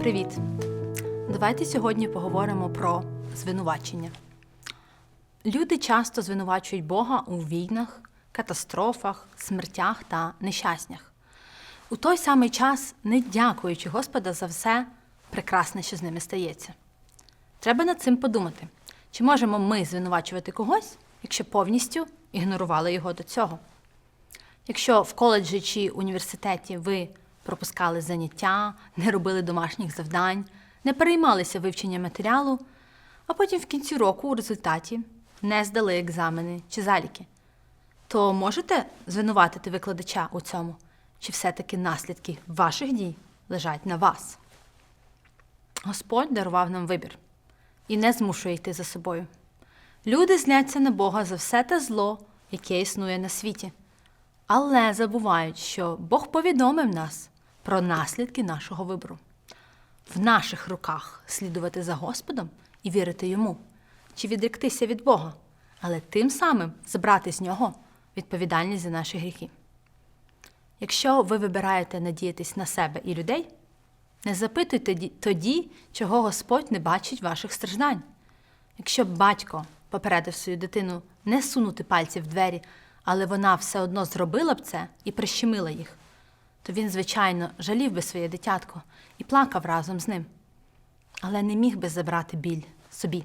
Привіт! Давайте сьогодні поговоримо про звинувачення. Люди часто звинувачують Бога у війнах, катастрофах, смертях та нещаснях. У той самий час, не дякуючи Господа за все прекрасне, що з ними стається. Треба над цим подумати, чи можемо ми звинувачувати когось, якщо повністю ігнорували його до цього. Якщо в коледжі чи університеті ви пропускали заняття, не робили домашніх завдань, не переймалися вивченням матеріалу, а потім в кінці року у результаті не здали екзамени чи заліки, то можете звинуватити викладача у цьому, чи все-таки наслідки ваших дій лежать на вас? Господь дарував нам вибір і не змушує йти за собою. Люди зляться на Бога за все те зло, яке існує на світі, але забувають, що Бог повідомив нас про наслідки нашого вибору. В наших руках слідувати за Господом і вірити йому, чи відректися від Бога, але тим самим забрати з нього відповідальність за наші гріхи. Якщо ви вибираєте надіятись на себе і людей, не запитуйте тоді, чого Господь не бачить ваших страждань. Якщо б батько попередив свою дитину не сунути пальці в двері, але вона все одно зробила б це і прищемила їх, то він, звичайно, жалів би своє дитятко і плакав разом з ним, але не міг би забрати біль собі.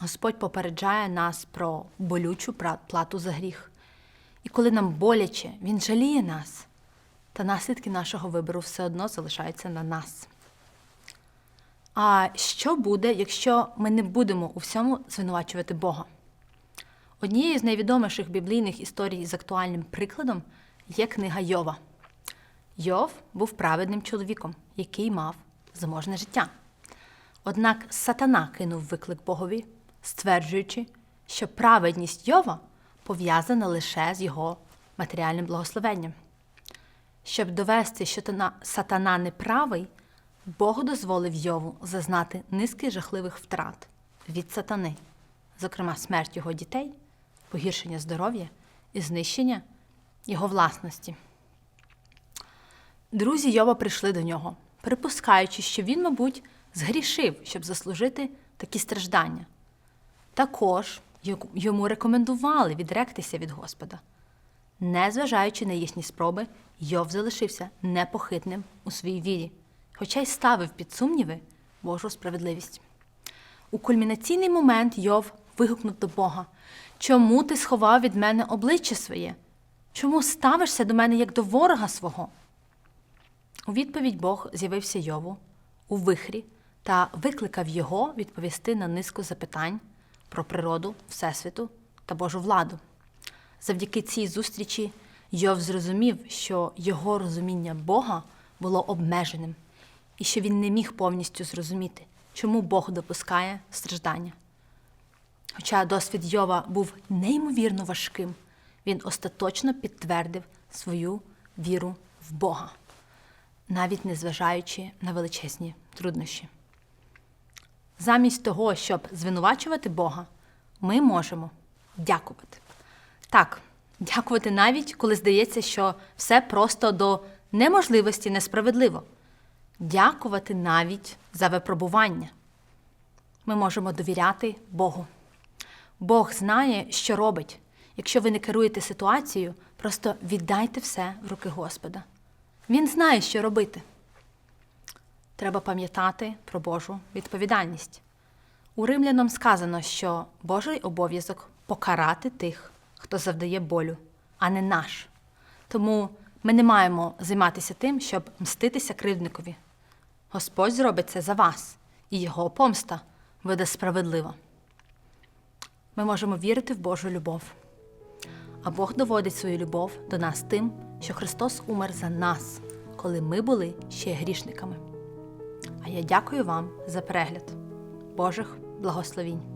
Господь попереджає нас про болючу плату за гріх. І коли нам боляче, Він жаліє нас, та наслідки нашого вибору все одно залишаються на нас. А що буде, якщо ми не будемо у всьому звинувачувати Бога? Однією з найвідоміших біблійних історій з актуальним прикладом є книга Йова. Йов був праведним чоловіком, який мав заможне життя. Однак сатана кинув виклик Богові, стверджуючи, що праведність Йова пов'язана лише з його матеріальним благословенням. Щоб довести, що сатана неправий, Бог дозволив Йову зазнати низки жахливих втрат від сатани, зокрема смерть його дітей, погіршення здоров'я і знищення його власності. Друзі Йова прийшли до нього, припускаючи, що він, мабуть, згрішив, щоб заслужити такі страждання. Також йому рекомендували відректися від Господа. Незважаючи на їхні спроби, Йов залишився непохитним у своїй вірі, хоча й ставив під сумніви Божу справедливість. У кульмінаційний момент Йов вигукнув до Бога: Чому ти сховав від мене обличчя своє? Чому ставишся до мене як до ворога свого? У відповідь Бог з'явився Йову у вихрі та викликав його відповісти на низку запитань про природу, Всесвіту та Божу владу. Завдяки цій зустрічі Йов зрозумів, що його розуміння Бога було обмеженим і що він не міг повністю зрозуміти, чому Бог допускає страждання. Хоча досвід Йова був неймовірно важким, він остаточно підтвердив свою віру в Бога, навіть незважаючи на величезні труднощі. Замість того, щоб звинувачувати Бога, ми можемо дякувати. Так, дякувати навіть, коли здається, що все просто до неможливості несправедливо. Дякувати навіть за випробування. Ми можемо довіряти Богу. Бог знає, що робить. Якщо ви не керуєте ситуацією, просто віддайте все в руки Господа. Він знає, що робити. Треба пам'ятати про Божу відповідальність. У римлянам сказано, що Божий обов'язок покарати тих, хто завдає болю, а не наш. Тому ми не маємо займатися тим, щоб мститися кривдникові. Господь зробить це за вас, і його помста буде справедлива. Ми можемо вірити в Божу любов. А Бог доводить свою любов до нас тим, що Христос умер за нас, коли ми були ще грішниками. А я дякую вам за перегляд. Божих благословінь!